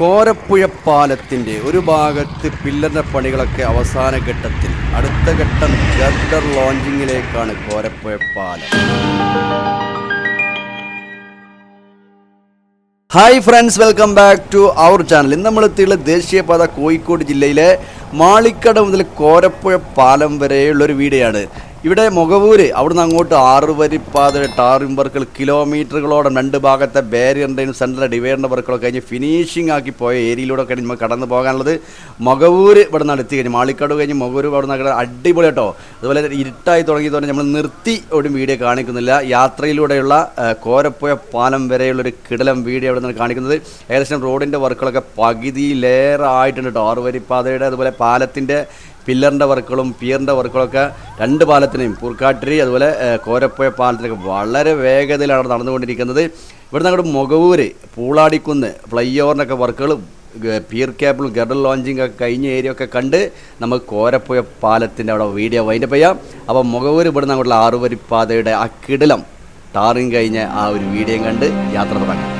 കോരപ്പുഴ പാലത്തിന്റെ ഒരു ഭാഗത്ത് പില്ലറിന്റെ പണികളൊക്കെ അവസാന ഘട്ടത്തിൽ. അടുത്ത ഘട്ടം ഗർഡർ ലോഞ്ചിങ്ങിലേക്കാണ് കോരപ്പുഴ പാലം hi friends welcome back to our channel ഇന്ന് നമ്മൾ എത്തിയുള്ള ദേശീയപാത കോഴിക്കോട് ജില്ലയിലെ മാളിക്കട മുതൽ കോരപ്പുഴ പാലം വരെയുള്ള ഒരു വീഡിയോയാണ് ഇവിടെ മുഖവൂര് അവിടുന്ന് അങ്ങോട്ട് ആറ് വരിപ്പാത ടാറിംഗ് വർക്കുകൾ കിലോമീറ്ററുകളോളം രണ്ട് ഭാഗത്തെ ബാരിയറിന്റെയും സെൻട്രൽ ഡിവൈഡറിന്റെ വർക്കുകളൊക്കെ കഴിഞ്ഞ് ഫിനിഷിംഗ് ആക്കി പോയ ഏരിയയിലൂടെ ഒക്കെ നമുക്ക് കടന്നു പോകാനുള്ളത്. മുഖവൂര് ഇവിടെ നിന്ന് എത്തി കഴിഞ്ഞ്. മാളിക്കാട് കഴിഞ്ഞ് മുഖവൂര് അവിടെ നിന്ന് അടിപൊളി കേട്ടോ. അതുപോലെ ഇരുട്ടായി തുടങ്ങി തുടങ്ങി നമ്മൾ നിർത്തി ഒരു വീഡിയോ കാണിക്കുന്നില്ല. യാത്രയിലൂടെയുള്ള കോരപ്പുഴ പാലം വരെയുള്ളൊരു കിടലം വീഡിയോ അവിടെ നിന്ന് കാണിക്കുന്നത്. ഏകദേശം റോഡിന്റെ വർക്കുകളൊക്കെ പകുതിയിലേറെ ആയിട്ടുണ്ട് കേട്ടോ. ആറ് വരിപ്പാതയുടെ അതുപോലെ പാലത്തിന്റെ പില്ലറിന്റെ വർക്കുകളും പിയറിന്റെ വർക്കുകളൊക്കെ രണ്ട് പാലത്തിനെയും പൂർക്കാട്ടിരി അതുപോലെ കോരപ്പുഴ പാലത്തിനൊക്കെ വളരെ വേഗതയിലാണ് നടന്നുകൊണ്ടിരിക്കുന്നത്. ഇവിടുന്ന് അങ്ങോട്ട് മുഖവൂര് പൂളാടിക്കുന്ന് ഫ്ലൈ ഓവറിനൊക്കെ വർക്കുകളും പിയർ ക്യാബിളും ഗർഡൽ ലോഞ്ചിങ് ഒക്കെ കഴിഞ്ഞ ഏരിയ ഒക്കെ കണ്ട് നമുക്ക് കോരപ്പുഴ പാലത്തിന്റെ അവിടെ വീഡിയോ വൈൻഡപ്പ് ചെയ്യാം. അപ്പോൾ മുഖവൂര് ഇവിടുന്ന് അങ്ങോട്ടുള്ള ആറുവരിപ്പാതയുടെ ആ കിടിലം ടാറിങ് കഴിഞ്ഞ ആ ഒരു വീഡിയോയും കണ്ട് യാത്ര തുടങ്ങാം.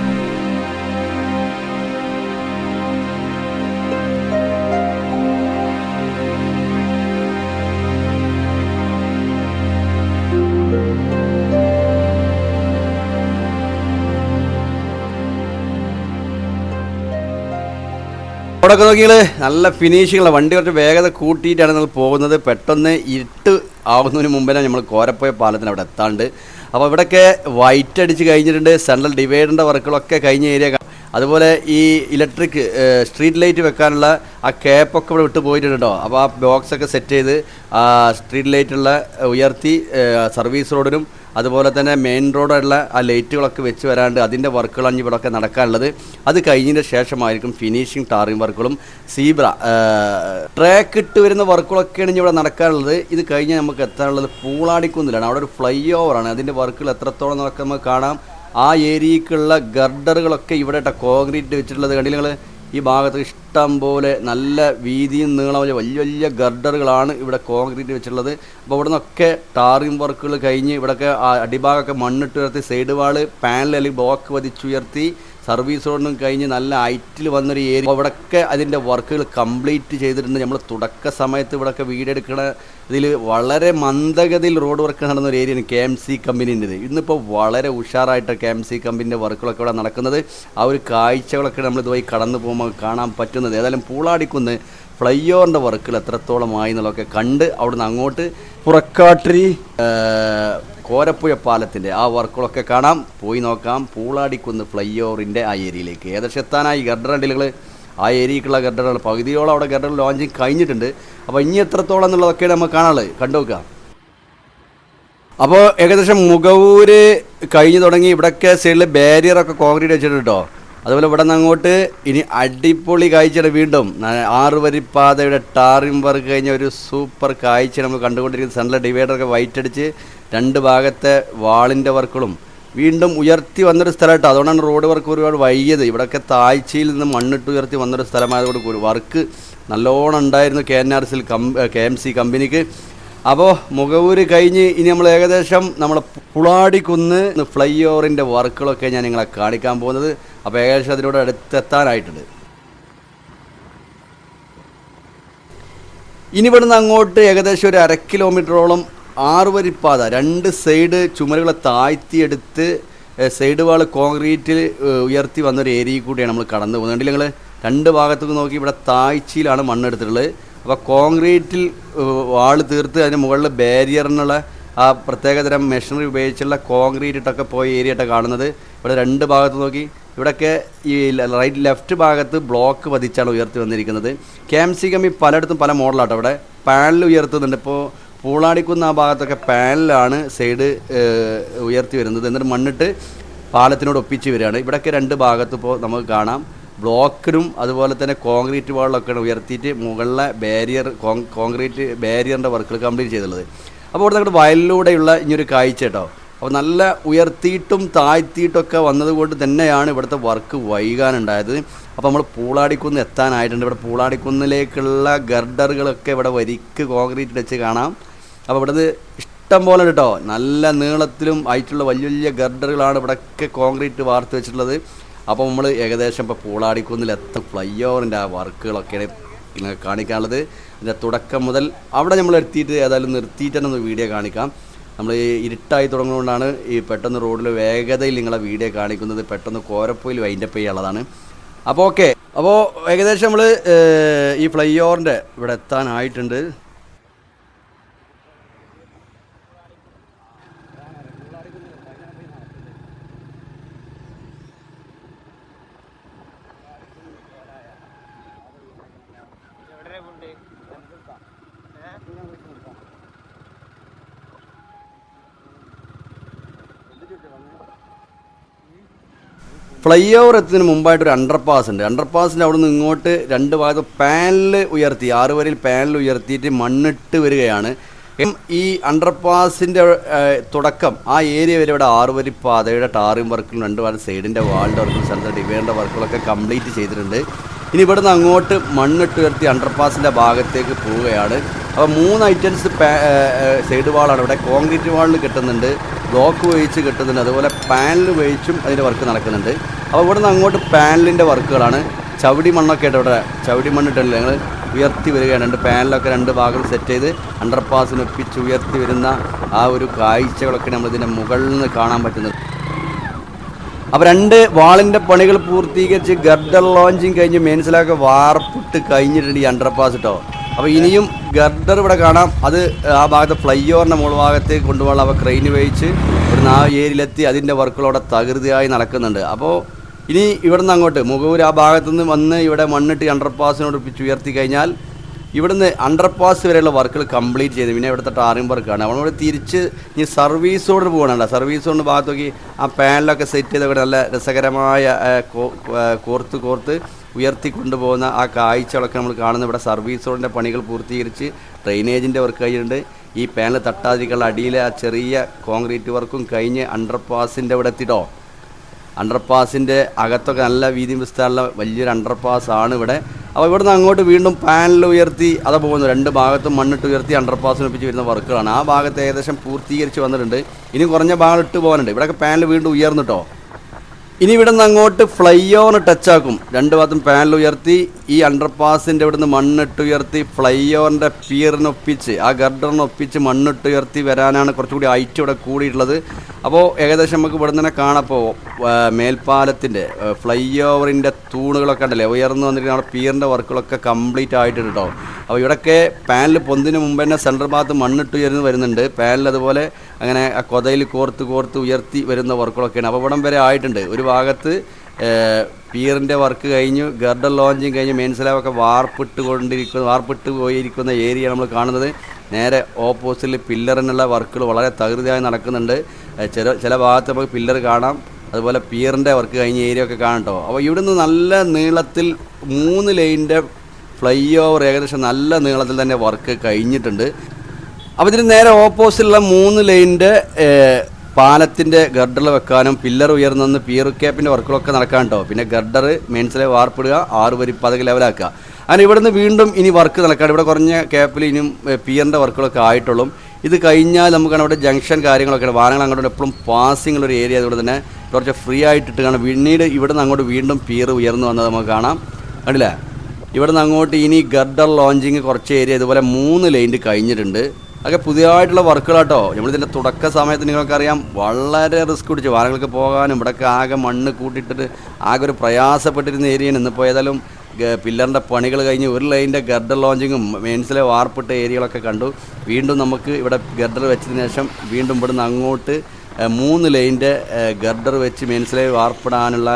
അവിടെയൊക്കെ നോക്കിയാൽ നല്ല ഫിനിഷിങ്ങുള്ള വണ്ടി കുറച്ച് വേഗത കൂട്ടിയിട്ടാണ് നമ്മൾ പോകുന്നത്. പെട്ടെന്ന് ഇരുട്ട് ആവുന്നതിന് മുമ്പേ നമ്മൾ കോരപ്പോയ പാലത്തിന് അവിടെ എത്താണ്ട്. അപ്പോൾ ഇവിടെയൊക്കെ വൈറ്റ് അടിച്ച് കഴിഞ്ഞിട്ടുണ്ട്. സെൻട്രൽ ഡിവൈഡറിന്റെ വർക്കുകളൊക്കെ കഴിഞ്ഞ ഏരിയ അതുപോലെ ഈ ഇലക്ട്രിക് സ്ട്രീറ്റ് ലൈറ്റ് വെക്കാനുള്ള ആ ക്യാപ്പൊക്കെ ഇവിടെ വിട്ട് പോയിട്ടുണ്ട്? അപ്പോൾ ആ ബോക്സൊക്കെ സെറ്റ് ചെയ്ത് സ്ട്രീറ്റ് ലൈറ്റുള്ള ഉയർത്തി സർവീസ് റോഡിനും അതുപോലെ തന്നെ മെയിൻ റോഡുള്ള ആ ലൈറ്റുകളൊക്കെ വെച്ച് വരാണ്ട് അതിന്റെ വർക്കുകളാണ് ഇവിടെയൊക്കെ നടക്കാനുള്ളത്. അത് കഴിഞ്ഞതിന് ശേഷമായിരിക്കും ഫിനിഷിംഗ് ടാറിംഗ് വർക്കുകളും സീബ്ര ട്രാക്ക് ഇട്ട് വരുന്ന വർക്കുകളൊക്കെയാണ് ഇവിടെ നടക്കാനുള്ളത്. ഇത് കഴിഞ്ഞ് നമുക്ക് എത്താനുള്ളത് പൂളാടിക്കുന്നിലാണ്. അവിടെ ഒരു ഫ്ലൈ ഓവറാണ് അതിന്റെ വർക്കുകൾ എത്രത്തോളം നടക്കുക നമുക്ക് കാണാം. ആ ഏരിയക്കുള്ള ഗർഡറുകളൊക്കെ ഇവിടെ കോൺക്രീറ്റ് വെച്ചിട്ടുള്ളത് കണ്ടില്ല നിങ്ങൾ ഈ ഭാഗത്ത് ഇഷ്ടം പോലെ നല്ല വീതിയും നീളം വലിയ വലിയ ഗർഡറുകളാണ് ഇവിടെ കോൺക്രീറ്റ് വെച്ചിട്ടുള്ളത്. അപ്പോൾ ഇവിടെ നിന്നൊക്കെ ടാറിംഗ് വർക്കുകൾ കഴിഞ്ഞ് ഇവിടെയൊക്കെ അടിഭാഗമൊക്കെ മണ്ണിട്ട് ഉയർത്തി സൈഡ് വാൾ പാനൽ അല്ലെങ്കിൽ ബ്ലോക്ക് വധിച്ചുയർത്തി സർവീസ് റോഡിനും കഴിഞ്ഞ് നല്ല ഹൈറ്റിൽ വന്നൊരു ഏരിയ. അവിടെയൊക്കെ അതിന്റെ വർക്കുകൾ കംപ്ലീറ്റ് ചെയ്തിട്ടുണ്ട്. നമ്മൾ തുടക്ക സമയത്ത് ഇവിടെയൊക്കെ വീടെടുക്കണ ഇതിൽ വളരെ മന്ദഗതിയിൽ റോഡ് വർക്ക് നടന്ന ഒരു ഏരിയയാണ് കെ എം സി കമ്പനീന്റെത്. ഇന്നിപ്പോൾ വളരെ ഉഷാറായിട്ട് കെ എം സി കമ്പനീന്റെ വർക്കുകളൊക്കെ ഇവിടെ നടക്കുന്നത്. ആ ഒരു കാഴ്ചകളൊക്കെ നമ്മൾ ഇതുവഴി കടന്നു പോകുമ്പോൾ കാണാൻ പറ്റുന്നത്. ഏതായാലും പൂളാടിക്കുന്ന് ഫ്ലൈ ഓവറിന്റെ വർക്കുകൾ എത്രത്തോളം ആയി എന്നുള്ളതൊക്കെ കണ്ട് അവിടുന്ന് അങ്ങോട്ട് പുറക്കാട്ടിരി കോരപ്പുഴ പാലത്തിന്റെ ആ വർക്കുകളൊക്കെ കാണാം. പോയി നോക്കാം. പൂളാടിക്കുന്ന് ഫ്ലൈ ഓവറിന്റെ ആ ഏരിയയിലേക്ക്. ഏകദേശം എത്താനായി. ഗർഡർ അണ്ടിലുകൾ ആ ഏരിയക്കുള്ള ഗർഡറുകൾ. പകുതിയോളം അവിടെ ഗർഡർ ലോഞ്ചിങ് കഴിഞ്ഞിട്ടുണ്ട്. അപ്പോൾ ഇനി എത്രത്തോളം എന്നുള്ളതൊക്കെയാണ് നമുക്ക് കാണാനുള്ളത്. കണ്ടു നോക്കാം അപ്പോൾ ഏകദേശം മുഖവൂര് കഴിഞ്ഞു തുടങ്ങി ഇവിടെയൊക്കെ സൈഡിൽ ബാരിയറൊക്കെ കോൺക്രീറ്റ് വെച്ചിട്ടുണ്ട് കേട്ടോ അതുപോലെ ഇവിടെ നിന്ന് അങ്ങോട്ട് ഇനി അടിപൊളി കാഴ്ചയാണ് വീണ്ടും. ആറ് വരിപ്പാതയുടെ ടാറിംഗ് വർക്ക് കഴിഞ്ഞ ഒരു സൂപ്പർ കാഴ്ച നമ്മൾ കണ്ടുകൊണ്ടിരിക്കുന്നത്. സെൻട്രൽ ഡിവൈഡറൊക്കെ വൈറ്റ് അടിച്ച് രണ്ട് ഭാഗത്തെ വാളിന്റെ വർക്കുകളും വീണ്ടും ഉയർത്തി വന്നൊരു സ്ഥലമായിട്ട്. അതുകൊണ്ടാണ് റോഡ് വർക്ക് ഒരുപാട് വൈകിയത്. ഇവിടെയൊക്കെ താഴ്ചയിൽ നിന്ന് മണ്ണിട്ട് ഉയർത്തി വന്നൊരു സ്ഥലമായതുകൊണ്ട് ഒരു വർക്ക് നല്ലോണം ഉണ്ടായിരുന്നു K N R CL cum K M C കമ്പനിക്ക് അപ്പോൾ മുഖവൂര് കഴിഞ്ഞ് ഇനി നമ്മൾ ഏകദേശം നമ്മൾ പുളാടിക്കുന്ന് ഫ്ലൈ ഓവറിന്റെ വർക്കുകളൊക്കെ ഞാൻ നിങ്ങളെ കാണിക്കാൻ പോകുന്നത്. അപ്പോൾ ഏകദേശം അതിനോട് അടുത്തെത്താനായിട്ടുണ്ട്. ഇനി ഇവിടുന്ന് അങ്ങോട്ട് ഏകദേശം ഒരു അര കിലോമീറ്ററോളം ആറ് വരിപ്പാത രണ്ട് സൈഡ് ചുമരുകളെ താഴ്ത്തിയെടുത്ത് സൈഡ് വാൾ കോൺക്രീറ്റിൽ ഉയർത്തി വന്നൊരു ഏരിയ കൂടിയാണ് നമ്മൾ കടന്നു പോകുന്നത്. നിങ്ങൾ രണ്ട് ഭാഗത്തു നോക്കി ഇവിടെ താഴ്ചയിലാണ് മണ്ണെടുത്തിട്ടുള്ളത്. അപ്പോൾ കോൺക്രീറ്റിൽ വാൾ തീർത്ത് അതിന് മുകളിൽ ബാരിയറിനുള്ള ആ പ്രത്യേകതരം മെഷീനറി ഉപയോഗിച്ചുള്ള കോൺക്രീറ്റ് ഇട്ടൊക്കെ പോയ ഏരിയ കാണുന്നത്. ഇവിടെ രണ്ട് ഭാഗത്ത് നോക്കി. ഇവിടെയൊക്കെ ഈ റൈറ്റ് ലെഫ്റ്റ് ഭാഗത്ത് ബ്ലോക്ക് പതിച്ചാണ് ഉയർത്തി വന്നിരിക്കുന്നത്. കെ എം സി കമ്മി പലയിടത്തും പല മോഡലാട്ടോ ഇവിടെ. പാനൽ ഉയർത്തുന്നുണ്ട്. ഇപ്പോൾ പൂളാടിക്കുന്ന ആ ഭാഗത്തൊക്കെ പാനലാണ് സൈഡ് ഉയർത്തി വരുന്നത്. എന്നിട്ട് മണ്ണിട്ട് പാലത്തിനോട് ഒപ്പിച്ച് വരികയാണ്. ഇവിടെയൊക്കെ രണ്ട് ഭാഗത്ത് ഇപ്പോൾ നമുക്ക് കാണാം. ബ്ലോക്കിനും അതുപോലെ തന്നെ കോൺക്രീറ്റ് വാളിലൊക്കെയാണ് ഉയർത്തിയിട്ട് മുകളിലെ ബാരിയർ കോൺക്രീറ്റ് ബാരിയറിന്റെ വർക്കുകൾ കംപ്ലീറ്റ് ചെയ്തുള്ളത്. അപ്പോൾ ഇവിടെ നമ്മുടെ വയലിലൂടെയുള്ള ഇനിയൊരു കാഴ്ച കേട്ടോ. അപ്പോൾ നല്ല ഉയർത്തിയിട്ടും താഴ്ത്തിയിട്ടൊക്കെ വന്നതുകൊണ്ട് തന്നെയാണ് ഇവിടുത്തെ വർക്ക് വൈകാനുണ്ടായത്. അപ്പോൾ നമ്മൾ പൂളാടിക്കുന്ന് എത്താനായിട്ടുണ്ട്. ഇവിടെ പൂളാടിക്കുന്നിലേക്കുള്ള ഗർഡറുകളൊക്കെ ഇവിടെ വരിക്ക് കോൺക്രീറ്റ് വെച്ച് കാണാം. അപ്പോൾ ഇവിടുന്ന് ഇഷ്ടം പോലെ കേട്ടോ നല്ല നീളത്തിലും ആയിട്ടുള്ള വലിയ വലിയ ഗർഡറുകളാണ് ഇവിടെയൊക്കെ കോൺക്രീറ്റ് വാർത്ത് വെച്ചിട്ടുള്ളത്. അപ്പോൾ നമ്മൾ ഏകദേശം ഇപ്പോൾ പൂളാടിക്കുന്നിൽ എത്തും ഫ്ലൈ ഓവറിന്റെ ആ വർക്കുകളൊക്കെയാണ് കാണിക്കാനുള്ളത്. അതിന്റെ തുടക്കം മുതൽ അവിടെ നമ്മൾ എത്തിയിട്ട് ഏതായാലും നിർത്തിയിട്ട് തന്നെ ഒന്ന് വീഡിയോ കാണിക്കാം. നമ്മൾ ഈ ഇരുട്ടായി തുടങ്ങുന്നതുകൊണ്ടാണ് ഈ പെട്ടെന്ന് റോഡിൽ വേഗതയിൽ നിങ്ങളെ വീഡിയോ കാണിക്കുന്നത് പെട്ടെന്ന് കോരപ്പോയിൽ വൈൻഡപ്പ് ചെയ്യാനുള്ളതാണ്. അപ്പോൾ ഓക്കെ അപ്പോൾ ഏകദേശം നമ്മൾ ഈ ഫ്ലൈ ഓവറിന്റെ ഇവിടെ എത്താനായിട്ടുണ്ട്. ഫ്ലൈ ഓവർ എത്തുന്നതിന് മുമ്പായിട്ട് ഒരു അണ്ടർ പാസ് ഉണ്ട്. അണ്ടർ പാസിന്റെ അവിടെ നിന്ന് ഇങ്ങോട്ട് രണ്ട് ഭാഗത്ത് പാനൽ ഉയർത്തി ആറ് വരയിൽ പാനൽ ഉയർത്തിയിട്ട് മണ്ണിട്ട് വരികയാണ്. ഈ അണ്ടർ പാസിന്റെ തുടക്കം ആ ഏരിയ വരെ ഇവിടെ ആറ് വരി പാതയുടെ ടാറിംഗ് വർക്കിലും രണ്ട് ഭാഗം സൈഡിന്റെ വാളിന്റെ വർക്കും സ്ഥലത്ത് ഡിവൈന്റെ വർക്കുകളൊക്കെ കംപ്ലീറ്റ് ചെയ്തിട്ടുണ്ട്. ഇനി ഇവിടുന്ന് അങ്ങോട്ട് മണ്ണിട്ട് ഉയർത്തി അണ്ടർപാസിന്റെ ഭാഗത്തേക്ക് പോവുകയാണ്. അപ്പോൾ മൂന്ന് ഐറ്റംസ് സൈഡ് വാളാണ് ഇവിടെ കോൺക്രീറ്റ് വാളിൽ കിട്ടുന്നുണ്ട് ബ്ലോക്ക് ഉപയോഗിച്ച് കിട്ടുന്നുണ്ട് അതുപോലെ പാനൽ ഉപയോഗിച്ചും അതിന്റെ വർക്ക് നടക്കുന്നുണ്ട്. അപ്പോൾ ഇവിടുന്ന് അങ്ങോട്ട് പാനലിന്റെ വർക്കുകളാണ് ചവിടി മണ്ണൊക്കെ ആയിട്ട് ഇവിടെ. ചവിടി മണ്ണിട്ടല്ലേ ഞങ്ങൾ ഉയർത്തി വരികയാണ്. രണ്ട് പാനലൊക്കെ രണ്ട് ഭാഗം സെറ്റ് ചെയ്ത് അണ്ടർപാസിനൊപ്പിച്ച് ഉയർത്തി വരുന്ന ആ ഒരു കാഴ്ചകളൊക്കെ നമ്മൾ ഇതിന്റെ മുകളിൽ നിന്ന് കാണാൻ പറ്റുന്നത്. അപ്പോൾ രണ്ട് വാളിന്റെ പണികൾ പൂർത്തീകരിച്ച് ഗർഡർ ലോഞ്ചിങ് കഴിഞ്ഞ് മെയിൻസിലൊക്കെ വാർപ്പിട്ട് കഴിഞ്ഞിട്ടുണ്ട് ഈ അണ്ടർപാസ് കേട്ടോ അപ്പോൾ ഇനിയും ഗർഡർ ഇവിടെ കാണാം. അത് ആ ഭാഗത്ത് ഫ്ലൈ ഓവറിന്റെ മുകൾ ഭാഗത്ത് കൊണ്ടുപോകാൻ അവ ക്രെയിൻ ഉപയോഗിച്ച് ഒരു ആ ഏരിയയിലെത്തി അതിന്റെ വർക്കുകളോടെ തകൃതിയായി നടക്കുന്നുണ്ട്. അപ്പോൾ ഇനി ഇവിടെ നിന്ന് അങ്ങോട്ട് മുഖവൂർ ആ ഭാഗത്തുനിന്ന് വന്ന് ഇവിടെ മണ്ണിട്ട് അണ്ടർപാസിനോട് ഉയർത്തി കഴിഞ്ഞാൽ ഇവിടുന്ന് അണ്ടർ പാസ് വരെയുള്ള വർക്കുകൾ കംപ്ലീറ്റ് ചെയ്ത്. പിന്നെ ഇവിടുത്തെ ടാറിംഗ് വർക്കാണ് നമ്മളിവിടെ തിരിച്ച് ഈ സർവീസ് റോഡ് പോകണണ്ട സർവീസ് റോഡിന് ഭാഗത്തേക്ക് ആ പാനലൊക്കെ സെറ്റ് ചെയ്ത് ഇവിടെ നല്ല രസകരമായ കോർത്ത് കോർത്ത് ഉയർത്തി കൊണ്ടുപോകുന്ന ആ കാഴ്ചകളൊക്കെ നമ്മൾ കാണുന്ന. ഇവിടെ സർവീസ് റോഡിന്റെ പണികൾ പൂർത്തീകരിച്ച് ഡ്രെയിനേജിന്റെ വർക്ക് കഴിഞ്ഞിട്ടുണ്ട്. ഈ പാനൽ തട്ടാതിരിക്കാനുള്ള അടിയിലെ ആ ചെറിയ കോൺക്രീറ്റ് വർക്കും കഴിഞ്ഞ് അണ്ടർ പാസിന്റെ ഇവിടെ എത്തിട്ടോ. അണ്ടർപാസിന്റെ അകത്തൊക്കെ നല്ല വീതി വിസ്താരമുള്ള വലിയൊരു അണ്ടർപാസ് ആണ് ഇവിടെ. അപ്പോൾ ഇവിടെ നിന്ന് അങ്ങോട്ട് വീണ്ടും പാനൽ ഉയർത്തി അത് പോകുന്നു. രണ്ട് ഭാഗത്തും മണ്ണിട്ട് ഉയർത്തി അണ്ടർപാസിന് ഒപ്പിച്ച് വരുന്ന വർക്കുകളാണ് ആ ഭാഗത്ത് ഏകദേശം പൂർത്തീകരിച്ച് വന്നിട്ടുണ്ട്. ഇനി കുറഞ്ഞ ഭാഗം ഇട്ട് പോകാനുണ്ട്. ഇവിടെയൊക്കെ പാനൽ വീണ്ടും ഉയർന്നിട്ടോ? ഇനി ഇവിടെ നിന്ന് അങ്ങോട്ട് ഫ്ലൈ ഓവർ ടച്ചാക്കും രണ്ട് ഭാഗത്തും പാനൽ ഉയർത്തി ഈ അണ്ടർപാസിന്റെ ഇവിടുന്ന് മണ്ണിട്ട് ഉയർത്തി ഫ്ലൈ ഓവറിന്റെ പിയറിനൊപ്പിച്ച് ആ ഗർഡറിനൊപ്പിച്ച് മണ്ണിട്ട് ഉയർത്തി വരാനാണ് കുറച്ചുകൂടി ഹൈറ്റ് ഇവിടെ കൂടിയിട്ടുള്ളത്. അപ്പോൾ ഏകദേശം നമുക്ക് ഇവിടെ തന്നെ കാണപ്പോൾ മേൽപ്പാലത്തിന്റെ ഫ്ലൈ ഓവറിന്റെ തൂണുകളൊക്കെ ഉണ്ടല്ലേ? ഉയർന്നു വന്നിട്ട് നമ്മുടെ പിയറിന്റെ വർക്കുകളൊക്കെ കംപ്ലീറ്റ് ആയിട്ടുണ്ട് കേട്ടോ അപ്പോൾ ഇവിടെയൊക്കെ പാനൽ പൊന്തിന് മുമ്പ് തന്നെ സെൻട്രൽ ഭാഗത്ത് മണ്ണിട്ട് ഉയർന്ന് വരുന്നുണ്ട്. പാനൽ അതുപോലെ അങ്ങനെ ആ കൊതയിൽ കോർത്ത് കോർത്ത് ഉയർത്തി വരുന്ന വർക്കുകളൊക്കെയാണ്. ഇവിടം വരെ ആയിട്ടുണ്ട്. ഒരു ഭാഗത്ത് പിയറിന്റെ വർക്ക് കഴിഞ്ഞു ഗർഡർ ലോഞ്ചിങ് കഴിഞ്ഞ് മെയിൻസിലാവൊക്കെ വാർപ്പിട്ട് കൊണ്ടിരിക്കുന്ന വാർപ്പിട്ട് പോയിരിക്കുന്ന ഏരിയ നമ്മൾ കാണുന്നത്. നേരെ ഓപ്പോസിറ്റിൽ പില്ലറിനുള്ള വർക്കുകൾ വളരെ തകൃതിയായി നടക്കുന്നുണ്ട്. ചില ചില ഭാഗത്ത് നമുക്ക് പില്ലർ കാണാം. അതുപോലെ പിയറിന്റെ വർക്ക് കഴിഞ്ഞ ഏരിയ ഒക്കെ കാണട്ടോ അപ്പോൾ ഇവിടുന്ന് നല്ല നീളത്തിൽ മൂന്ന് ലൈനിന്റെ ഫ്ലൈ ഓവർ ഏകദേശം നല്ല നീളത്തിൽ തന്നെ വർക്ക് കഴിഞ്ഞിട്ടുണ്ട്. അപ്പോൾ ഇതിന് നേരെ ഓപ്പോസിറ്റുള്ള മൂന്ന് ലൈനിന്റെ പാലത്തിന്റെ ഗർഡർ വെക്കാനും പില്ലർ ഉയർന്നു പിയർ ക്യാപ്പിന്റെ വർക്കുകളൊക്കെ നടക്കാൻ കേട്ടോ പിന്നെ ഗർഡർ മെയിൻസിലെ വാർപ്പിടുക ആറ് വരി പതക ലെവലാക്കുക അങ്ങനെ ഇവിടുന്ന് വീണ്ടും ഇനി വർക്ക് നടക്കാണ്ട് ഇവിടെ കുറഞ്ഞ ക്യാപ്പിൽ ഇനിയും പിയറിന്റെ വർക്കുകളൊക്കെ ആയിട്ടുള്ളൂ. ഇത് കഴിഞ്ഞാൽ നമുക്കാണ് ഇവിടെ ജംഗ്ഷൻ കാര്യങ്ങളൊക്കെ വാഹനങ്ങൾ അങ്ങോട്ട് എപ്പോഴും പാസിംഗ് ഉള്ള ഒരു ഏരിയ അതുകൊണ്ട് തന്നെ കുറച്ച് ഫ്രീ ആയിട്ടിട്ട് കാണാം പിന്നീട് ഇവിടെ നിന്ന് അങ്ങോട്ട് വീണ്ടും പിയർ ഉയർന്നു വന്നത് നമുക്ക് കാണാം. കണ്ടില്ലേ? ഇവിടെ നിന്ന് അങ്ങോട്ട് ഇനി ഗർഡർ ലോഞ്ചിങ് കുറച്ച് ഏരിയ ഇതുപോലെ മൂന്ന് ലൈനിൽ കഴിഞ്ഞിട്ടുണ്ട്. അതൊക്കെ പുതിയതായിട്ടുള്ള വർക്കുകളാട്ടോ. നമ്മളിതിന്റെ തുടക്ക സമയത്ത് നിങ്ങൾക്കറിയാം വളരെ റിസ്ക് പിടിച്ചു വാഹനങ്ങൾക്ക് പോകാനും ഇവിടെയൊക്കെ ആകെ മണ്ണ് കൂട്ടിയിട്ടിട്ട് ആകെ ഒരു പ്രയാസപ്പെട്ടിരുന്ന ഏരിയയാണ് ഇന്നിപ്പോൾ ഏതായാലും പില്ലറിന്റെ പണികൾ കഴിഞ്ഞ് ഒരു ലൈനിന്റെ ഗർഡർ ലോഞ്ചിങ്ങും മെയിൻസിലെ വാർപ്പിട്ട ഏരിയകളൊക്കെ കണ്ടു. വീണ്ടും നമുക്ക് ഇവിടെ ഗർഡർ വെച്ചതിന് ശേഷം വീണ്ടും ഇവിടുന്ന് അങ്ങോട്ട് മൂന്ന് ലൈനിന്റെ ഗർഡർ വെച്ച് മെയിൻസിലെ വാർപ്പിടാനുള്ള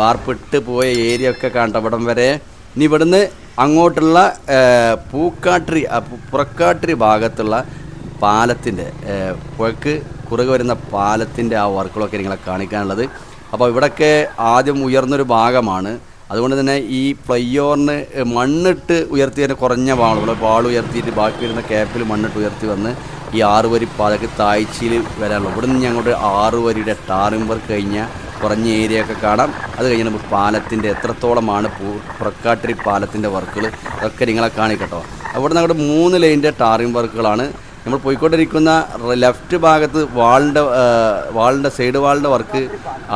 വാർപ്പിട്ട് പോയ ഏരിയ ഒക്കെ കണ്ടവിടം വരെ. ഇനി ഇവിടുന്ന് അങ്ങോട്ടുള്ള പൂക്കാട്ടിരി പുറക്കാട്ടിരി ഭാഗത്തുള്ള പാലത്തിന്റെ പുഴക്ക് കുറുകെ വരുന്ന പാലത്തിന്റെ ആ വർക്കുകളൊക്കെ നിങ്ങളെ കാണിക്കാനുള്ളത്. അപ്പോൾ ഇവിടെയൊക്കെ ആദ്യം ഉയർന്നൊരു ഭാഗമാണ്. അതുകൊണ്ട് തന്നെ ഈ ഫ്ലൈ ഓവറിന് മണ്ണിട്ട് ഉയർത്തിയതിന് കുറഞ്ഞ വാളുകൾ ഇവിടെ പാൾ ഉയർത്തിയിട്ട് ബാക്കി വരുന്ന ക്യാപ്പിൽ മണ്ണിട്ട് ഉയർത്തി വന്ന് ഈ ആറുവരി പാതക്ക് താഴ്ചയിൽ വരാനുള്ളൂ ഇവിടെ നിന്ന് ഞങ്ങളുടെ ആറുവരിയുടെ ടാറിംഗ് വർക്ക് കഴിഞ്ഞ കുറഞ്ഞ ഏരിയ ഒക്കെ കാണാം. അത് കഴിഞ്ഞ് നമുക്ക് പാലത്തിന്റെ എത്രത്തോളമാണ് പുറക്കാട്ടിരി പാലത്തിന്റെ വർക്കുകൾ? അതൊക്കെ നിങ്ങളെ കാണിക്കട്ടോ അവിടെ നിന്ന് മൂന്ന് ലൈനിന്റെ ടാറിംഗ് വർക്കുകളാണ്. നമ്മൾ പോയിക്കൊണ്ടിരിക്കുന്ന ലെഫ്റ്റ് ഭാഗത്ത് വാളിന്റെ വാളിന്റെ സൈഡ് വാളിന്റെ വർക്ക്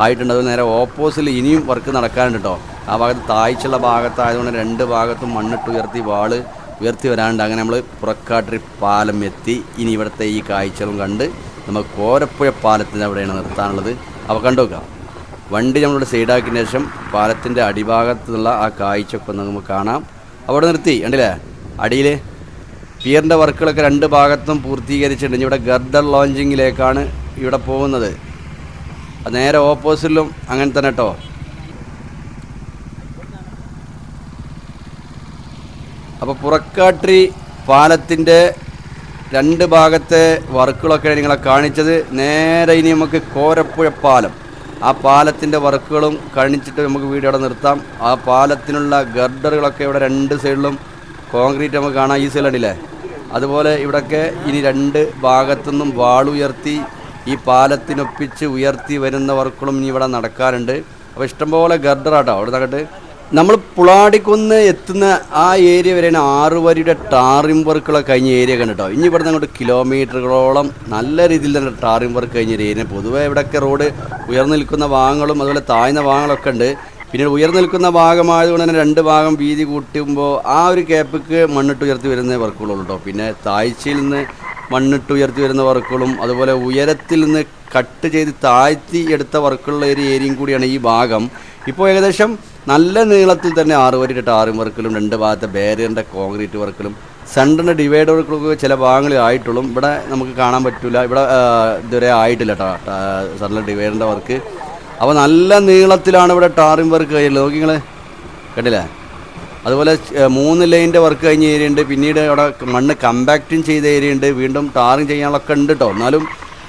ആയിട്ടുണ്ട്. അത് നേരെ ഓപ്പോസിറ്റിൽ ഇനിയും വർക്ക് നടക്കാനുണ്ട് കേട്ടോ. ആ ഭാഗത്ത് താഴ്ചയുള്ള ഭാഗത്തായതുകൊണ്ട് രണ്ട് ഭാഗത്തും മണ്ണിട്ട് ഉയർത്തി വാൾ ഉയർത്തി വരാണ്ട് അങ്ങനെ നമ്മൾ പുറക്കാട്ടിരി പാലം എത്തി. ഇനി ഇവിടുത്തെ ഈ കാഴ്ചകളും കണ്ട് നമുക്ക് കോരപ്പുഴ പാലത്തിന് അവിടെയാണ് നിർത്താനുള്ളത്. അപ്പോൾ കണ്ടു നോക്കാം വണ്ടി നമ്മളിവിടെ സൈഡാക്കിയതിന് ശേഷം പാലത്തിന്റെ അടിഭാഗത്തുള്ള ആ കാഴ്ചയൊക്കെ നമുക്ക് കാണാം. അവിടെ നിർത്തി കണ്ടില്ലേ? അടിയിൽ പിയറിന്റെ വർക്കുകളൊക്കെ രണ്ട് ഭാഗത്തും പൂർത്തീകരിച്ചിട്ടുണ്ട്. ഇവിടെ ഗർഡർ ലോഞ്ചിങ്ങിലേക്കാണ് ഇവിടെ പോകുന്നത്. നേരെ ഓപ്പോസിറ്റിലും അങ്ങനെ തന്നെ കേട്ടോ. അപ്പോൾ പുറക്കാട്ടി പാലത്തിന്റെ രണ്ട് ഭാഗത്തെ വർക്കുകളൊക്കെ നിങ്ങളെ കാണിച്ചത്. നേരെ ഇനി നമുക്ക് കോരപ്പുഴ പാലം. ആ പാലത്തിന്റെ വർക്കുകളും കഴിഞ്ഞിട്ട് നമുക്ക് വീഡിയോ അവിടെ നിർത്താം. ആ പാലത്തിനുള്ള ഗർഡറുകളൊക്കെ ഇവിടെ രണ്ട് സൈഡിലും കോൺക്രീറ്റ് നമുക്ക് കാണാം. ഈ സൈഡിലല്ലേ അതുപോലെ ഇവിടെയൊക്കെ ഇനി രണ്ട് ഭാഗത്തുനിന്നും വാളുയർത്തി ഈ പാലത്തിനൊപ്പിച്ച് ഉയർത്തി വരുന്ന വർക്കുകളും ഇനി ഇവിടെ നടക്കാറുണ്ട്. അപ്പോൾ ഇഷ്ടംപോലെ ഗർഡറാട്ടോ അവിടെ നകട്ട് നമ്മൾ പുളാടിക്കുന്ന് എത്തുന്ന ആ ഏരിയ വരെയാണ് ആറ് വരിയുടെ ടാറിംഗ് വർക്കുകളൊക്കെ കഴിഞ്ഞ ഏരിയ കണ്ടിട്ടോ? ഇനി ഇവിടെ നിന്ന് അങ്ങോട്ട് കിലോമീറ്ററുകളോളം നല്ല രീതിയിൽ തന്നെ ടാറിംഗ് വർക്ക് കഴിഞ്ഞ ഒരു ഏരിയ പൊതുവേ ഇവിടെയൊക്കെ റോഡ് ഉയർന്നു നിൽക്കുന്ന ഭാഗങ്ങളും അതുപോലെ താഴ്ന്ന ഭാഗങ്ങളൊക്കെ ഉണ്ട്. പിന്നെ ഉയർന്നു നിൽക്കുന്ന ഭാഗമായതുകൊണ്ട് തന്നെ രണ്ട് ഭാഗം വീതി കൂട്ടുമ്പോൾ ആ ഒരു ക്യാപ്പിക്ക് മണ്ണിട്ട് ഉയർത്തി വരുന്ന വർക്കുകളുള്ളൂ കേട്ടോ. പിന്നെ താഴ്ചയിൽ നിന്ന് മണ്ണിട്ട് ഉയർത്തി വരുന്ന വർക്കുകളും അതുപോലെ ഉയരത്തിൽ നിന്ന് കട്ട് ചെയ്ത് താഴ്ത്തി എടുത്ത വർക്കുള്ള ഒരു ഏരിയയും കൂടിയാണ് ഈ ഭാഗം. ഇപ്പോൾ ഏകദേശം നല്ല നീളത്തിൽ തന്നെ ആറ് വരിയുടെ ടാറിംഗ് വർക്കിലും രണ്ട് ഭാഗത്തെ ബാരിയറിന്റെ കോൺക്രീറ്റ് വർക്കിലും സെന്ററിന്റെ ഡിവൈഡർ വർക്കിലൊക്കെ ചില ഭാഗങ്ങളിൽ ആയിട്ടുള്ളൂ. ഇവിടെ നമുക്ക് കാണാൻ പറ്റില്ല ഇവിടെ ഇതുവരെ ആയിട്ടില്ല കേട്ടോ സെൻട്രൽ ഡിവൈഡറിന്റെ വർക്ക് അപ്പോൾ നല്ല നീളത്തിലാണ് ഇവിടെ ടാറിംഗ് വർക്ക് കഴിയുള്ളത് നോക്കി നിങ്ങൾ കണ്ടില്ലേ അതുപോലെ മൂന്ന് ലൈനിന്റെ വർക്ക് കഴിഞ്ഞ ഏരിയ ഉണ്ട്. പിന്നീട് അവിടെ മണ്ണ് കമ്പാക്റ്റിങ് ചെയ്ത ഏരിയ ഉണ്ട്. വീണ്ടും ടാറിങ് ചെയ്യാനുള്ളൊക്കെ ഉണ്ട് കേട്ടോ എന്നാലും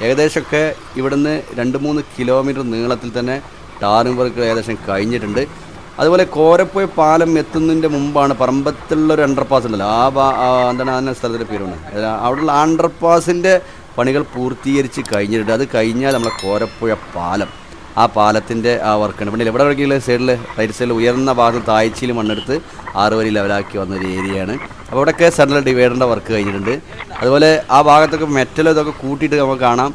ഏകദേശമൊക്കെ ഇവിടുന്ന് രണ്ട് മൂന്ന് കിലോമീറ്റർ നീളത്തിൽ തന്നെ ടാറിങ് വർക്ക് ഏകദേശം കഴിഞ്ഞിട്ടുണ്ട്. അതുപോലെ കോരപ്പുഴ പാലം എത്തുന്നതിന്റെ മുമ്പാണ് പറമ്പത്തുള്ള ഒരു അണ്ടർപാസ് ഉണ്ടല്ലോ. ആ എന്താണ് അതിന്റെ സ്ഥലത്തിന്റെ പേരുണ്ട്. അവിടെയുള്ള അണ്ടർപാസിന്റെ പണികൾ പൂർത്തീകരിച്ച് കഴിഞ്ഞിട്ടുണ്ട്. അത് കഴിഞ്ഞാൽ നമ്മളെ കോരപ്പുഴ പാലം. ആ പാലത്തിന്റെ ആ വർക്കാണ് പിന്നെ എവിടെ വഴിക്കുള്ള സൈഡിൽ റൈറ്റ് സൈഡിൽ ഉയർന്ന ഭാഗം താഴ്ചയിൽ മണ്ണെടുത്ത് ആറ് വരി ലെവലാക്കി വന്ന ഒരു ഏരിയയാണ് അപ്പോൾ അവിടെയൊക്കെ സെൻട്രൽ ഡിവൈഡറിന്റെ വർക്ക് കഴിഞ്ഞിട്ടുണ്ട്. അതുപോലെ ആ ഭാഗത്തൊക്കെ മെറ്റൽ ഇതൊക്കെ കൂട്ടിയിട്ട് നമുക്ക് കാണാം.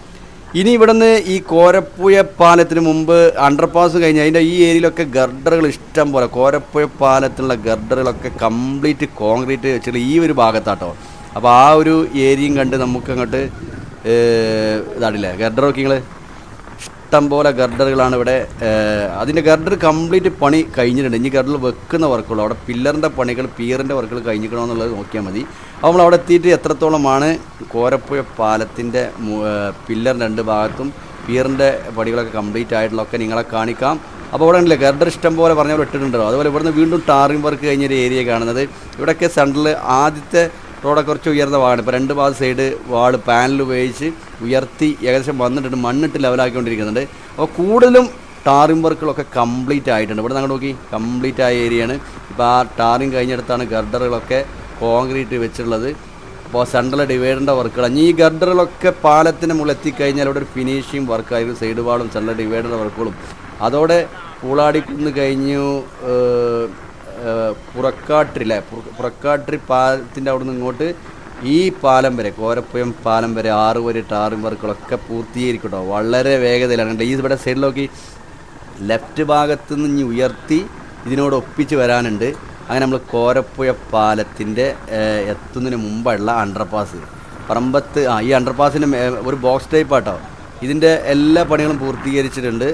ഇനി ഇവിടുന്ന് ഈ കോരപ്പുഴ പാലത്തിന് മുമ്പ് അണ്ടർപാസ് കഴിഞ്ഞ് അതിന്റെ ഈ ഏരിയയിലൊക്കെ ഗർഡറുകൾ ഇഷ്ടം പോലെ. കോരപ്പുഴ പാലത്തിനുള്ള ഗർഡറുകളൊക്കെ കംപ്ലീറ്റ് കോൺക്രീറ്റ് വെച്ചിട്ട് ഈ ഒരു ഭാഗത്താട്ടോ. അപ്പോൾ ആ ഒരു ഏരിയയും കണ്ട് നമുക്ക് അങ്ങോട്ട് ഇതാണില്ലേ ഗർഡറൊക്കെ നിങ്ങൾ ഇഷ്ടം പോലെ ഗർഡറുകളാണ് ഇവിടെ അതിന്റെ ഗർഡർ കംപ്ലീറ്റ് പണി കഴിഞ്ഞിട്ടുണ്ട്. ഇനി ഗർഡർ വെക്കുന്ന വർക്കുകൾ അവിടെ പില്ലറിന്റെ പണികൾ പിയറിന്റെ വർക്കുകൾ കഴിഞ്ഞിക്കണമെന്നുള്ളത് നോക്കിയാൽ മതി. അപ്പോൾ നമ്മൾ അവിടെ എത്തിയിട്ട് എത്രത്തോളമാണ് കോരപ്പുഴ പാലത്തിന്റെ പില്ലർ രണ്ട് ഭാഗത്തും പിയറിന്റെ പണികളൊക്കെ കംപ്ലീറ്റ് ആയിട്ടുള്ളതൊക്കെ നിങ്ങളെ കാണിക്കാം. അപ്പോൾ അവിടെ ഉണ്ടല്ലേ ഗർഡർ ഇഷ്ടം പോലെ പറഞ്ഞ പോലെ ഇട്ടിട്ടുണ്ടല്ലോ. അതുപോലെ ഇവിടുന്ന് വീണ്ടും ടാറിംഗ് വർക്ക് കഴിഞ്ഞൊരു ഏരിയ കാണുന്നത്. ഇവിടെയൊക്കെ സെന്ററിൽ ആദ്യത്തെ റോഡൊക്കെ കുറച്ച് ഉയർന്ന ഭാഗമാണ് ഇപ്പോൾ രണ്ട് ഭാഗം സൈഡ് വാൾ പാനൽ ഉപയോഗിച്ച് ഉയർത്തി ഏകദേശം വന്നിട്ടുണ്ട്. മണ്ണിട്ട് ലെവലാക്കിക്കൊണ്ടിരിക്കുന്നുണ്ട് അപ്പോൾ കൂടുതലും ടാറിംഗ് വർക്കുകളൊക്കെ കംപ്ലീറ്റ് ആയിട്ടുണ്ട്. ഇവിടെ നമ്മൾ നോക്കി. കംപ്ലീറ്റ് ആയ ഏരിയയാണ് ഇപ്പോൾ ആ ടാറിംഗ് കഴിഞ്ഞിടത്താണ് ഗർഡറുകളൊക്കെ കോൺക്രീറ്റ് വെച്ചിട്ടുള്ളത്. അപ്പോൾ സെൻട്രൽ ഡിവൈഡറിന്റെ വർക്കുകൾ ഇനി ഈ ഗർഡറുകളൊക്കെ പാലത്തിന് മുകളിൽ എത്തിക്കഴിഞ്ഞാൽ ഇവിടെ ഒരു ഫിനിഷിങ് വർക്കായിരുന്നു സൈഡ് വാളും സെൻട്രൽ ഡിവൈഡറിന്റെ വർക്കുകളും അതോടെ പൂളാടിക്കുന്ന് കഴിഞ്ഞു ഏഹ്, പുറക്കാട്ടി പാലത്തിന്റെ അവിടെ നിന്ന് ഇങ്ങോട്ട് ഈ പാലം വരെ കോരപ്പുയം പാലം വരെ ആറ് വരെ ടാറും വർക്കുകളൊക്കെ പൂർത്തീകരിക്കട്ടോ. കേട്ടോ വളരെ വേഗതയിലാണ്. ഈ ഇവിടെ സൈഡിലൊക്കെ ലെഫ്റ്റ് ഭാഗത്ത് നിന്ന് ഉയർത്തി ഇതിനോട് ഒപ്പിച്ച് വരാനുണ്ട്. അങ്ങനെ നമ്മൾ കോരപ്പുഴ പാലത്തിന്റെ എത്തുന്നതിന് മുമ്പുള്ള അണ്ടർപാസ് പറമ്പത്ത് ആ ഈ അണ്ടർപാസിന്റെ ഒരു ബോക്സ് ടൈപ്പ് ആട്ടോ. ഇതിന്റെ എല്ലാ പണികളും പൂർത്തീകരിച്ചിട്ടുണ്ട്.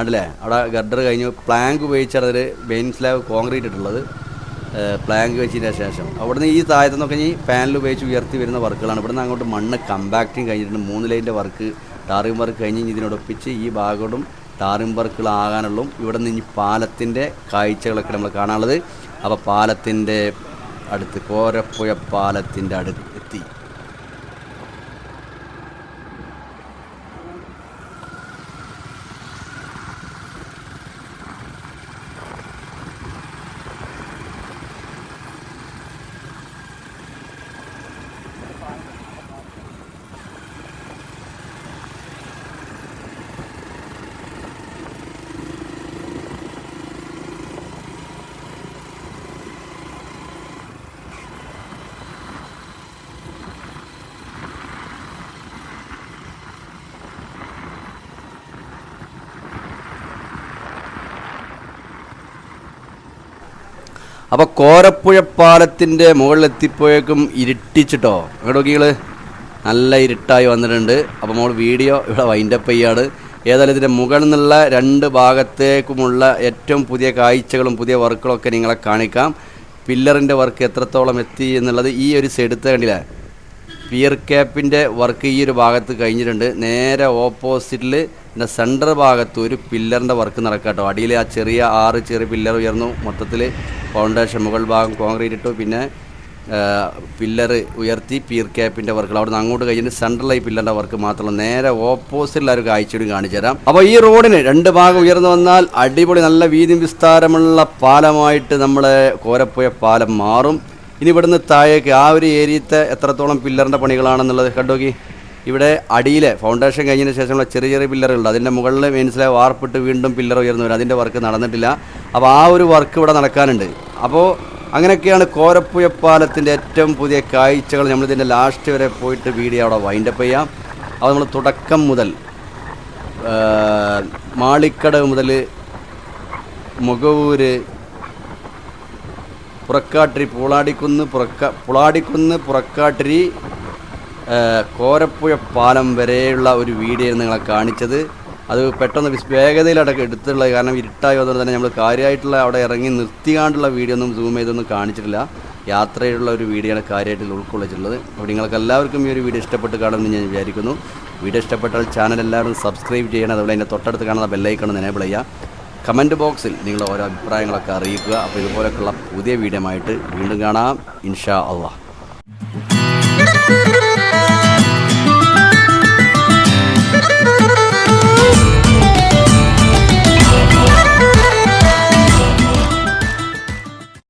ആണല്ലേ? അവിടെ ഗർഡർ കഴിഞ്ഞു. പ്ലാങ്ക് ഉപയോഗിച്ചാണ് അതിൽ മെയിൻ സ്ലാബ് കോൺക്രീറ്റ് ഇട്ടുള്ളത് പ്ലാങ്ക് വെച്ചതിന്റെ ശേഷം. അവിടുന്ന് ഈ താഴത്തു നിന്നൊക്കെ ഈ പാനൽ ഉപയോഗിച്ച് ഉയർത്തി വരുന്ന വർക്കുകളാണ്. ഇവിടുന്ന് അങ്ങോട്ട് മണ്ണ് കമ്പാക്റ്റിങ് കഴിഞ്ഞിട്ടുണ്ട്. മൂന്ന് ലൈന്റെ വർക്ക് ടാറിംഗ് വർക്ക് കഴിഞ്ഞ് ഇതിനോടൊപ്പിച്ച് ഈ ഭാഗത്തും ടാറിംഗ് വർക്കുകളാകാനുള്ളൂ ഇവിടെ നിന്ന് ഇനി പാലത്തിന്റെ കാഴ്ചകളൊക്കെ നമ്മൾ കാണാനുള്ളത്. അപ്പോൾ പാലത്തിന്റെ അടുത്ത് കോരപ്പുഴ പാലത്തിന്റെ അടുത്ത് എത്തി. അപ്പോൾ കോരപ്പുഴ പാലത്തിന്റെ മുകളിലെത്തിപ്പോയേക്കും ഇരുട്ടിച്ചിട്ടോ? നോക്കിങ്ങൾ നല്ല ഇരുട്ടായി വന്നിട്ടുണ്ട്. അപ്പോൾ നമ്മൾ വീഡിയോ ഇവിടെ വൈൻഡപ്പ് ചെയ്യാണ്. ഏതായാലും ഇതിന്റെ മുകളിൽ നിന്നുള്ള രണ്ട് ഭാഗത്തേക്കുമുള്ള ഏറ്റവും പുതിയ കാഴ്ചകളും പുതിയ വർക്കുകളൊക്കെ നിങ്ങളെ കാണിക്കാം. പില്ലറിന്റെ വർക്ക് എത്രത്തോളം എത്തി എന്നുള്ളത് ഈ ഒരു സൈഡത്തെ കണ്ടില്ലേ? പിയർ ക്യാപ്പിന്റെ വർക്ക് ഈ ഒരു ഭാഗത്ത് കഴിഞ്ഞിട്ടുണ്ട്. നേരെ ഓപ്പോസിറ്റിൽ ഇതിന്റെ സെന്റർ ഭാഗത്ത് ഒരു പില്ലറിന്റെ വർക്ക് നടക്കുക കേട്ടോ അടിയിൽ ആ ചെറിയ ആറ് ചെറിയ പില്ലർ ഉയർന്നു. മൊത്തത്തിൽ ഫൗണ്ടേഷൻ മുകൾ ഭാഗം കോൺക്രീറ്റ് ഇട്ടു. പിന്നെ പില്ലർ ഉയർത്തി പിയർ ക്യാപ്പിന്റെ വർക്കുകൾ അവിടെ നിന്ന് അങ്ങോട്ട് കഴിഞ്ഞിട്ട് സെൻട്രലായി പില്ലറിന്റെ വർക്ക് മാത്രമല്ല നേരെ ഓപ്പോസിറ്റിൽ ഒരു കാണിച്ചു തരാം. അപ്പോൾ ഈ റോഡിന് രണ്ട് ഭാഗം ഉയർന്നു വന്നാൽ അടിപൊളി നല്ല വീതി വിസ്താരമുള്ള പാലമായിട്ട് നമ്മളെ കോരപ്പുഴ പാലം മാറും. ഇനി ഇവിടുന്ന് താഴേക്ക് ആ ഒരു ഏരിയത്തെ എത്രത്തോളം പില്ലറിന്റെ പണികളാണെന്നുള്ളത് കണ്ടോക്കി ഇവിടെ അടിയിലെ ഫൗണ്ടേഷൻ കഴിഞ്ഞതിന് ശേഷമുള്ള ചെറിയ ചെറിയ പില്ലറുകളുണ്ട്. അതിന്റെ മുകളിൽ മെയിൻസിലെ വാർപ്പിട്ട് വീണ്ടും പില്ലർ ഉയർന്നു വരും. അതിന്റെ വർക്ക് നടന്നിട്ടില്ല. അപ്പോൾ ആ ഒരു വർക്ക് ഇവിടെ നടക്കാനുണ്ട്. അപ്പോൾ അങ്ങനെയൊക്കെയാണ് കോരപ്പുഴ പാലത്തിന്റെ ഏറ്റവും പുതിയ കാഴ്ചകൾ. നമ്മളിതിന്റെ ലാസ്റ്റ് വരെ പോയിട്ട് വീഡിയോ അവിടെ വൈൻഡപ്പ് ചെയ്യാം. അപ്പോൾ നമ്മൾ തുടക്കം മുതൽ മാളിക്കട മാളിക്കടവ് മുതൽ മുഖവൂര് പുറക്കാട്ടിരി പൂളാടിക്കുന്ന് പുറക്ക പുളാടിക്കുന്ന് പുറക്കാട്ടിരി കോരപ്പുഴ പാലം വരെയുള്ള ഒരു വീഡിയോ നിങ്ങളെ കാണിച്ചത്. അത് പെട്ടെന്ന് വേഗതയിലടക്കം എടുത്തുള്ളത് കാരണം ഇരുട്ടായി വന്നത് തന്നെ നമ്മൾ കാര്യമായിട്ടുള്ള അവിടെ ഇറങ്ങി നിർത്തിയാണ്ടുള്ള വീഡിയോ ഒന്നും സൂം ചെയ്തൊന്നും കാണിച്ചിട്ടില്ല. യാത്രയിലുള്ള ഒരു വീഡിയോ ആണ് കാര്യമായിട്ട് ഉൾക്കൊള്ളിച്ചിട്ടുള്ളത്. അപ്പോൾ നിങ്ങൾക്ക് എല്ലാവർക്കും ഈ ഒരു വീഡിയോ ഇഷ്ടപ്പെട്ട് കാണുമെന്ന് ഞാൻ വിചാരിക്കുന്നു. വീഡിയോ ഇഷ്ടപ്പെട്ടാൽ ചാനൽ എല്ലാവരും സബ്സ്ക്രൈബ് ചെയ്യണം. അതുപോലെ അതിന്റെ തൊട്ടടുത്ത് കാണുന്ന ബെല്ലൈക്കണം എനേബിൾ ചെയ്യുക. കമന്റ് ബോക്സിൽ നിങ്ങൾ ഓരോ അഭിപ്രായങ്ങളൊക്കെ അറിയിക്കുക. അപ്പോൾ ഇതുപോലെയൊക്കെയുള്ള പുതിയ വീഡിയോ വീണ്ടും കാണാം. ഇൻഷാ അള്ളാഹ്